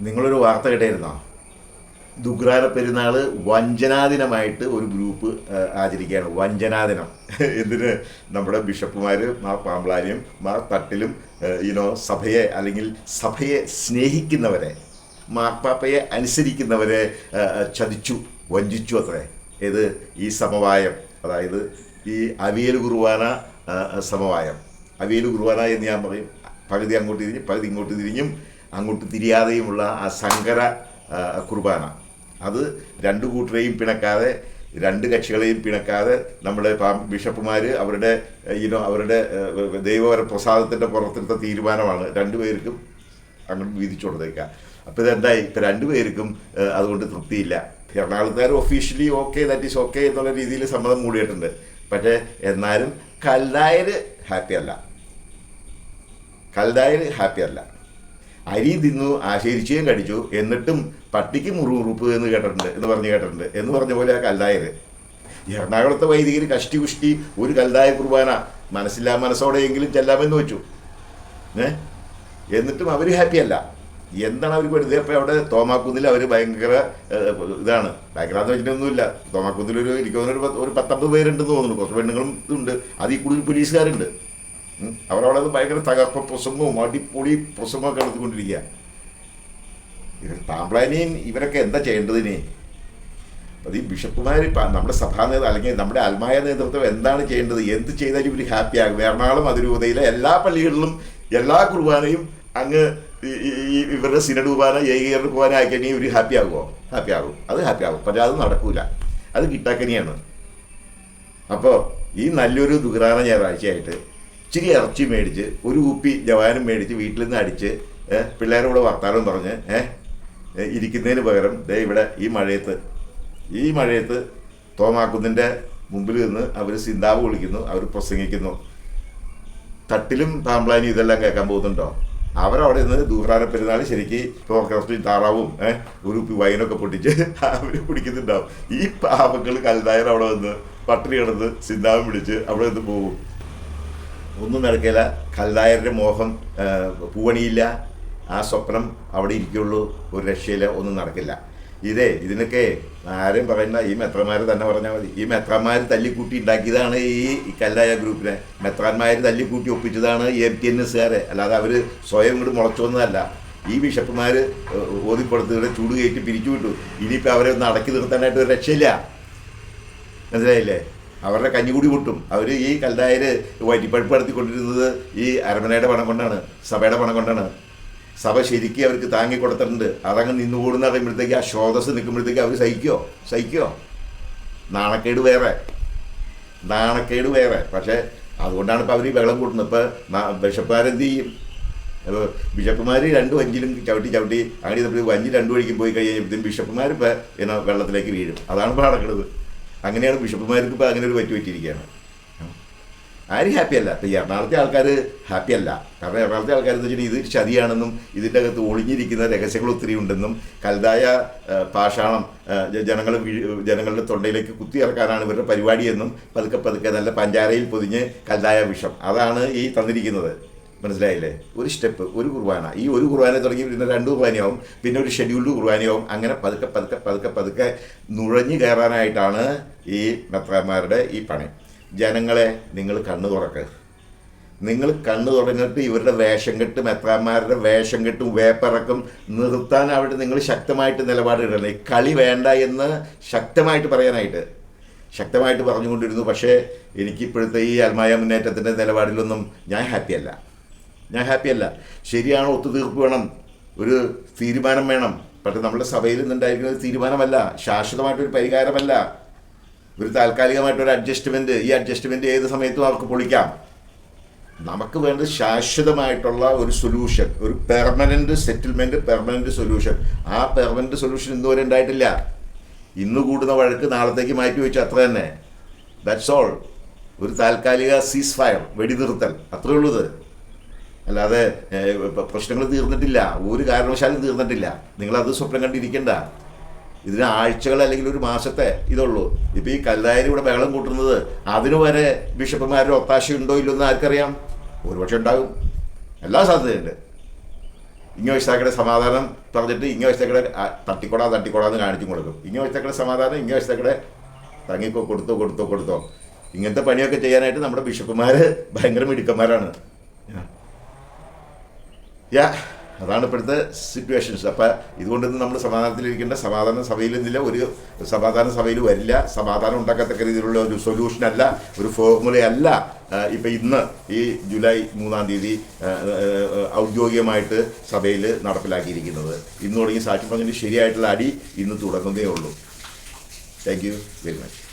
നിങ്ങളൊരു വാർത്ത കേട്ടായിരുന്നോ ദുഗ്രാര പെരുന്നാൾ വഞ്ചനാദിനമായിട്ട് ഒരു ഗ്രൂപ്പ് ആചരിക്കുകയാണ്. വഞ്ചനാദിനം. എന്തിന് നമ്മുടെ ബിഷപ്പുമാർ മാർ പാമ്പ്ലാനിയും മാർ തട്ടിലും യുനോ സഭയെ അല്ലെങ്കിൽ സഭയെ സ്നേഹിക്കുന്നവരെ മാർപ്പാപ്പയെ അനുസരിക്കുന്നവരെ ചതിച്ചു വഞ്ചിച്ചു അത്രേ. ഇത് ഈ സമവായം. അതായത് ഈ അവിയൽ കുർബാന സമവായം. അവിയൽ കുർബാന എന്ന് ഞാൻ പറയും. പകുതി അങ്ങോട്ട് തിരിഞ്ഞ് പകുതി ഇങ്ങോട്ട് തിരിഞ്ഞും അങ്ങോട്ട് തിരിയാതെയുമുള്ള ആ സങ്കര കുർബാന. അത് രണ്ടു കൂട്ടരെയും പിണക്കാതെ രണ്ട് കക്ഷികളെയും പിണക്കാതെ നമ്മുടെ ബിഷപ്പുമാർ അവരുടെ ഇനോ അവരുടെ ദൈവപര പ്രസാദത്തിന്റെ പുറത്തെടുത്ത തീരുമാനമാണ് രണ്ടുപേർക്കും അങ്ങോട്ട് വീതിച്ചു കൊടുത്തേക്കുക അപ്പോൾ ഇതെന്തായി? ഇപ്പം രണ്ടുപേർക്കും അതുകൊണ്ട് തൃപ്തിയില്ല. എറണാകുളത്തുകാർ officially okay that is okay എന്നുള്ള രീതിയിൽ സമ്മതം മൂടിയിട്ടുണ്ട്. പക്ഷേ എന്നാലും കല്ലായർ ഹാപ്പി അല്ല. ഹാപ്പിയല്ല ഹാപ്പി അല്ല. അരി തിന്നു ആശേരിച്ചേം കടിച്ചു എന്നിട്ടും പട്ടിക്ക് മുറുമുറുപ്പ് എന്ന് കേട്ടിട്ടുണ്ട് എന്ന് പറഞ്ഞ് കേട്ടിട്ടുണ്ട് എന്ന് പറഞ്ഞ പോലെ ആ കല്ലായത്. എറണാകുളത്തെ വൈദികർ കഷ്ടി കുഷ്ടി ഒരു കല്ലായ കുർബാന മനസ്സില്ലാ മനസ്സോടെയെങ്കിലും ചെല്ലാമെന്ന് വെച്ചു. ഏ? എന്നിട്ടും അവർ ഹാപ്പി അല്ല. എന്താണ് അവർ വെറുതെ അപ്പോൾ അവിടെ തോമാക്കുന്നിൽ അവർ ഭയങ്കര ഇതാണ്. ഭയങ്കര എന്ന് വെച്ചിട്ടൊന്നുമില്ല. തോമാക്കുന്നിൽ ഒരു എനിക്ക് തോന്നുന്നു ഒരു പത്തമ്പത് പേരുണ്ടെന്ന് തോന്നുന്നു. കുറച്ച് പെണ്ണുങ്ങളും ഇതുണ്ട് അതിൽ കൂടുതൽ പോലീസുകാരുണ്ട്. അവരവിടെ ഭയങ്കര തകർപ്പ പ്രസംഗവും അടിപൊളി പ്രസംഗമൊക്കെ എടുത്തുകൊണ്ടിരിക്കുക ഇവർ താമ്പ്ലാനിയും ഇവരൊക്കെ എന്താ ചെയ്യേണ്ടതിനെ അത് ഈ ബിഷപ്പുമാർ നമ്മുടെ സഭാ നേതൃത്വം അല്ലെങ്കിൽ നമ്മുടെ ആത്മായ നേതൃത്വം എന്താണ് ചെയ്യേണ്ടത്? എന്ത് ചെയ്താലും ഇവർ ഹാപ്പി ആകും. എറണാകുളം അതിരൂപതയിലെ എല്ലാ പള്ളികളിലും എല്ലാ കുർബാനയും അങ്ങ് ഇവരുടെ സിനഡ് കുർബാന ഏകീകരണ കുർബാന ആക്കിയെങ്കിൽ ഇവർ ഹാപ്പി ആകുമോ ഹാപ്പി ആകും. അത് ഹാപ്പി ആകും. പക്ഷേ അത് നടക്കൂല. അത് കിട്ടാക്കനിയാണ്. അപ്പോൾ ഈ നല്ലൊരു ദുഗ്രാന ഞായറാഴ്ചയായിട്ട് ഇച്ചിരി ഇറച്ചി മേടിച്ച് ഒരു കുപ്പി ജവാനും മേടിച്ച് വീട്ടിൽ നിന്ന് അടിച്ച് പിള്ളേരോട് വർത്താനം പറഞ്ഞ് ഏഹ്, ഇരിക്കുന്നതിന് പകരം ദേ ഇവിടെ ഈ മഴയത്ത് ഈ മഴയത്ത് തോമാക്കുന്നിന്റെ മുമ്പിൽ നിന്ന് അവർ സിന്താവ് വിളിക്കുന്നു അവർ പ്രസംഗിക്കുന്നു. തട്ടിലും താമ്പ്ലാനും ഇതെല്ലാം കേൾക്കാൻ പോകുന്നുണ്ടോ? അവരവിടെ നിന്ന് ദൂറാന പെരുന്നാൾ ശരിക്ക് പോർക്കറസ്റ്റി താറാവും ഏഹ് ഒരു കുപ്പി വൈനൊക്കെ പൊട്ടിച്ച് അവർ കുടിക്കുന്നുണ്ടാവും. ഈ പാവങ്ങൾ കൽതായർ അവിടെ വന്ന് പട്ടിണി കിടന്ന് സിന്താവും പിടിച്ച് അവിടെ നിന്ന് പോകും. ഒന്നും നടക്കില്ല കല്ലായരുടെ മോഹം പൂവണിയില്ല. ആ സ്വപ്നം അവിടെ ഇരിക്കുള്ളൂ. ഒരു രക്ഷയില്ല ഒന്നും നടക്കില്ല. ഇതേ ഇതിനൊക്കെ ആരും പറയുന്ന ഈ മെത്രന്മാർ തന്നെ പറഞ്ഞാൽ മതി. ഈ മെത്രന്മാർ തല്ലിക്കൂട്ടി ഉണ്ടാക്കിയതാണ് ഈ കല്ലായ ഗ്രൂപ്പിനെ. മെത്രാന്മാർ തല്ലിക്കൂട്ടി ഒപ്പിച്ചതാണ് എം ടി എൻ എസ്സുകാരെ അല്ലാതെ അവർ സ്വയം ഇങ്ങോട്ട് മുളച്ചു വന്നതല്ല. ഈ ബിഷപ്പുമാർ ഓതിക്കൊടുത്ത് ഇവിടെ ചൂട് കയറ്റി പിരിച്ചു വിട്ടു. ഇനിയിപ്പോൾ അവരെ ഒന്ന് അടക്കി നിർത്താനായിട്ട് ഒരു രക്ഷയില്ല. മനസ്സിലായില്ലേ? അവരുടെ കഞ്ഞികൂടി പൊട്ടും. അവർ ഈ കല്ലായർ വയറ്റിപ്പഴുപ്പ് നടത്തിക്കൊണ്ടിരുന്നത് ഈ അരമനയുടെ പണം കൊണ്ടാണ് സഭയുടെ പണം കൊണ്ടാണ്. സഭ ശരിക്കും അവർക്ക് താങ്ങി കൊടുത്തിട്ടുണ്ട്. അതങ്ങ് നിന്നുകൂടുന്ന പറയുമ്പോഴത്തേക്ക് ആ ശ്രോതസ് നിൽക്കുമ്പോഴത്തേക്ക് അവർ സഹിക്കോ? സഹിക്കോ? നാണക്കേട് വേറെ. നാണക്കേട് വേറെ. പക്ഷേ അതുകൊണ്ടാണ് ഇപ്പോൾ അവർ ഈ വെള്ളം കൂട്ടുന്നത്. ഇപ്പോൾ ബിഷപ്പുമാരെന്ത് ചെയ്യും? ബിഷപ്പുമാർ രണ്ട് വഞ്ചിലും ചവിട്ടി ചവിട്ടി അങ്ങനെ നമ്മൾ വഞ്ചി രണ്ടു വഴിക്കും പോയി കഴിയുമ്പോഴത്തേക്കും ബിഷപ്പുമാർ ഇപ്പോൾ ഇങ്ങനെ വെള്ളത്തിലേക്ക് വീഴും. അതാണ് ഇപ്പോൾ നടക്കുന്നത്. അങ്ങനെയാണ് ബിഷപ്പുമാർക്ക് ഇപ്പോൾ അങ്ങനെ ഒരു പറ്റി പറ്റിയിരിക്കുകയാണ്. ആരും ഹാപ്പി അല്ല. ഇപ്പം എറണാകുളത്തെ ആൾക്കാർ ഹാപ്പി അല്ല. കാരണം എറണാകുളത്തെ ആൾക്കാർ എന്ന് വെച്ചാൽ ഇത് ചതിയാണെന്നും ഇതിന്റെ അകത്ത് ഒളിഞ്ഞിരിക്കുന്ന രഹസ്യങ്ങൾ ഒത്തിരി ഉണ്ടെന്നും കലതായ പാഷാണം ജനങ്ങൾ ജനങ്ങളെ ജനങ്ങളുടെ തൊണ്ടയിലേക്ക് കുത്തി ഇറക്കാനാണ് ഇവരുടെ പരിപാടിയെന്നും പതുക്കെ പതുക്കെ നല്ല പഞ്ചാരയിൽ പൊതിഞ്ഞ് കലതായ വിഷം. അതാണ് ഈ തന്നിരിക്കുന്നത്. മനസ്സിലായില്ലേ? ഒരു സ്റ്റെപ്പ് ഒരു കുർബാന. ഈ ഒരു കുർബാന തുടങ്ങി പിന്നെ രണ്ട് കുർബാനയാവും പിന്നെ ഒരു ഷെഡ്യൂൾഡ് കുർബാനയാവും. അങ്ങനെ പതുക്കെ പതുക്കെ പതുക്കെ പതുക്കെ നുഴഞ്ഞു കയറാനായിട്ടാണ് ഈ മെത്രാന്മാരുടെ ഈ പണി. ജനങ്ങളെ നിങ്ങൾ കണ്ണു തുറക്ക്. നിങ്ങൾ കണ്ണു തുടങ്ങിയിട്ട് ഇവരുടെ വേഷം കെട്ടും മെത്രാന്മാരുടെ വേഷം കെട്ടും വേപ്പിറക്കും നിർത്താൻ അവിടെ നിങ്ങൾ ശക്തമായിട്ട് നിലപാടിടണം. കളി വേണ്ട എന്ന് ശക്തമായിട്ട് പറയാനായിട്ട്. ശക്തമായിട്ട് പറഞ്ഞുകൊണ്ടിരുന്നു പക്ഷേ എനിക്കിപ്പോഴത്തെ ഈ അൽമായ മുന്നേറ്റത്തിന്റെ നിലപാടിലൊന്നും ഞാൻ ഹാപ്പിയല്ല. ഞാൻ ഹാപ്പി ഹാപ്പിയല്ല. ശരിയാണ് ഒത്തുതീർപ്പ് വേണം. ഒരു തീരുമാനം വേണം. പക്ഷേ നമ്മുടെ സഭയിൽ നിന്നുണ്ടായിരിക്കുന്ന ഒരു തീരുമാനമല്ല. ശാശ്വതമായിട്ടൊരു പരിഹാരമല്ല. ഒരു താൽക്കാലികമായിട്ടൊരു അഡ്ജസ്റ്റ്മെന്റ് ഈ അഡ്ജസ്റ്റ്മെന്റ് ഏത് സമയത്തും അവർക്ക് പൊളിക്കാം. നമുക്ക് വേണ്ടത് ശാശ്വതമായിട്ടുള്ള ഒരു സൊല്യൂഷൻ ഒരു പെർമനന്റ് സെറ്റിൽമെന്റ് പെർമനന്റ് സൊല്യൂഷൻ ആ പെർമനന്റ് സൊല്യൂഷൻ ഇന്നുവരെ ഉണ്ടായിട്ടില്ല. ഇന്ന് കൂടുന്ന വഴക്ക് നാളത്തേക്ക് മാറ്റി വെച്ചു അത്ര തന്നെ. ദാറ്റ്സ് ഓൾ ഒരു താൽക്കാലിക സീസ് ഫയർ വെടിനിർത്തൽ അത്രയുള്ളത് അല്ലാതെ പ്രശ്നങ്ങൾ തീർന്നിട്ടില്ല. ഒരു കാരണവശാലും തീർന്നിട്ടില്ല. നിങ്ങളത് സ്വപ്നം കണ്ടിരിക്കണ്ട. ഇതിന് ആഴ്ചകൾ അല്ലെങ്കിൽ ഒരു മാസത്തെ ഇതുള്ളൂ. ഇപ്പം ഈ കല്ലായരി ഇവിടെ ബഹളം കൂട്ടുന്നത് അതിനു വരെ ബിഷപ്പുമാരുടെ ഒത്താശ ഉണ്ടോ ഇല്ലോ എന്ന് ആർക്കറിയാം? ഒരുപക്ഷെ ഉണ്ടാകും. എല്ലാ സാധ്യതയുണ്ട്. ഇങ്ങ വശത്താക്കടെ സമാധാനം പറഞ്ഞിട്ട് ഇങ്ങ വശത്താക്കടെ തട്ടിക്കൊടാ തട്ടിക്കൊടാന്ന് കാണിച്ചും കൊടുക്കും. ഇങ്ങ വശത്താക്കടെ സമാധാനം ഇങ്ങ വശത്താക്കടെ തങ്ങിക്കോ കൊടുത്തോ കൊടുത്തോ കൊടുത്തോ. ഇങ്ങനത്തെ പണിയൊക്കെ ചെയ്യാനായിട്ട് നമ്മുടെ ബിഷപ്പുമാർ ഭയങ്കര മിടുക്കന്മാരാണ്. യാ അതാണ് ഇപ്പോഴത്തെ സിറ്റുവേഷൻസ് അപ്പം ഇതുകൊണ്ടൊന്നും നമ്മൾ സമാധാനത്തിലിരിക്കേണ്ട സമാധാന സഭയിൽ നിന്നില്ല ഒരു സമാധാന സഭയിൽ വരില്ല സമാധാനം ഉണ്ടാക്കത്തക്ക രീതിയിലുള്ള ഒരു സൊല്യൂഷൻ അല്ല ഒരു ഫോർമുലയല്ല ഇപ്പം ഇന്ന് ഈ ജൂലൈ മൂന്നാം തീയതി ഔദ്യോഗികമായിട്ട് സഭയിൽ നടപ്പിലാക്കിയിരിക്കുന്നത്. ഇന്ന് തുടങ്ങി സാക്ഷി ശരിയായിട്ടുള്ള അടി ഇന്ന് തുടങ്ങുന്നേ ഉള്ളൂ. Thank you very much